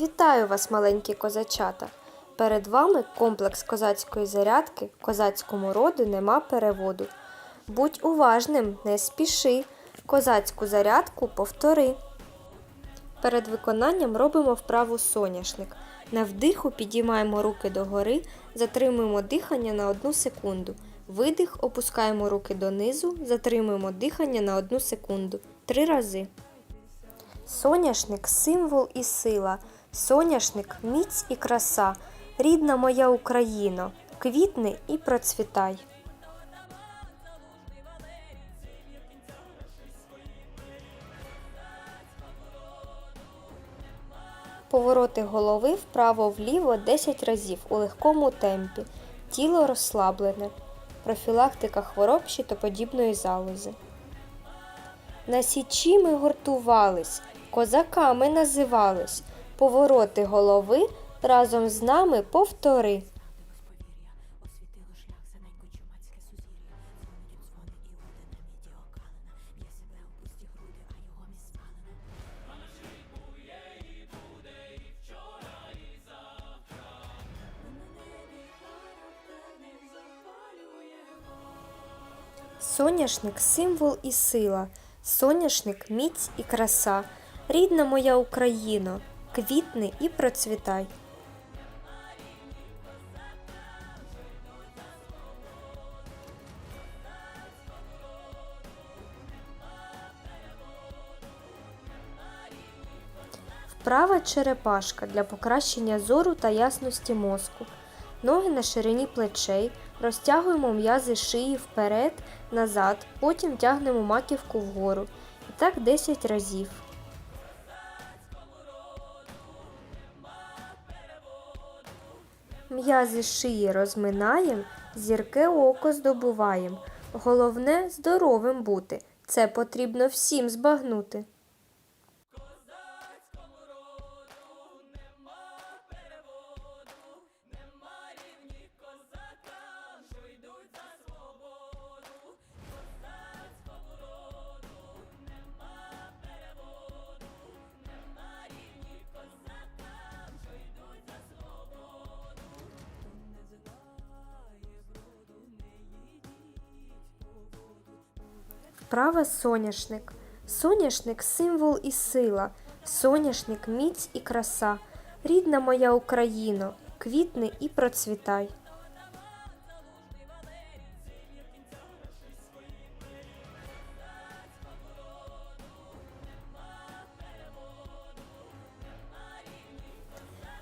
Вітаю вас, маленькі козачата! Перед вами комплекс козацької зарядки козацькому роду нема переводу. Будь уважним, не спіши. Козацьку зарядку повтори. Перед виконанням робимо вправу соняшник. На вдиху підіймаємо руки догори, затримуємо дихання на 1 секунду. Видих, опускаємо руки донизу, затримуємо дихання на 1 секунду. Три рази. Соняшник символ і сила, соняшник міць і краса, рідна моя Україно, квітни і процвітай. Повороти голови вправо-вліво 10 разів у легкому темпі. Тіло розслаблене. Профілактика хвороб щитоподібної залози. На січі ми гуртувались, козаками називались. Повороти голови разом з нами повтори. Соняшник символ і сила, соняшник міць і краса, рідна моя Україно, квітни і процвітай. Вправа черепашка для покращення зору та ясності мозку. Ноги на ширині плечей, розтягуємо м'язи шиї вперед, назад, потім тягнемо маківку вгору. І так 10 разів. М'язи шиї розминаєм, зірке око здобуваєм. Головне здоровим бути. Це потрібно всім збагнути. Вправа соняшник. Соняшник символ і сила, соняшник міць і краса. Рідна моя Україно, квітни і процвітай.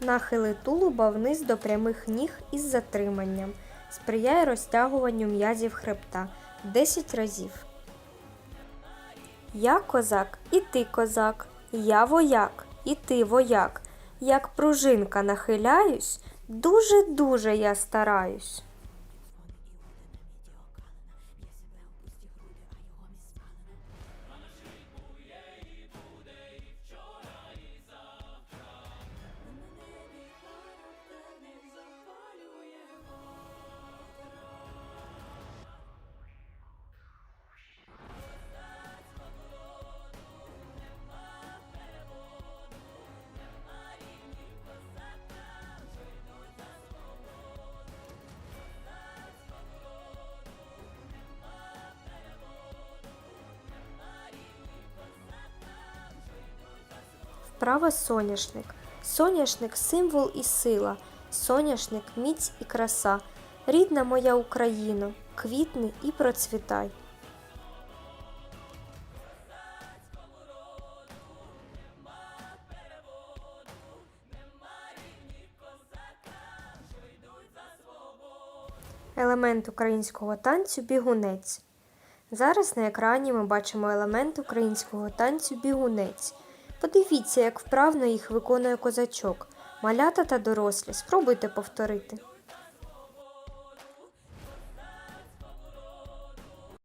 Нахили тулуба вниз до прямих ніг із затриманням. Сприяє розтягуванню м'язів хребта 10 разів. Я козак, і ти козак, я вояк, і ти вояк. Як пружинка нахиляюсь, дуже-дуже я стараюсь. Вправа соняшник. Соняшник символ і сила, соняшник міць і краса. Рідна моя Україно, квітни і процвітай. Елемент українського танцю бігунець. Зараз на екрані ми бачимо елемент українського танцю бігунець. Подивіться, як вправно їх виконує козачок. Малята та дорослі. Спробуйте повторити.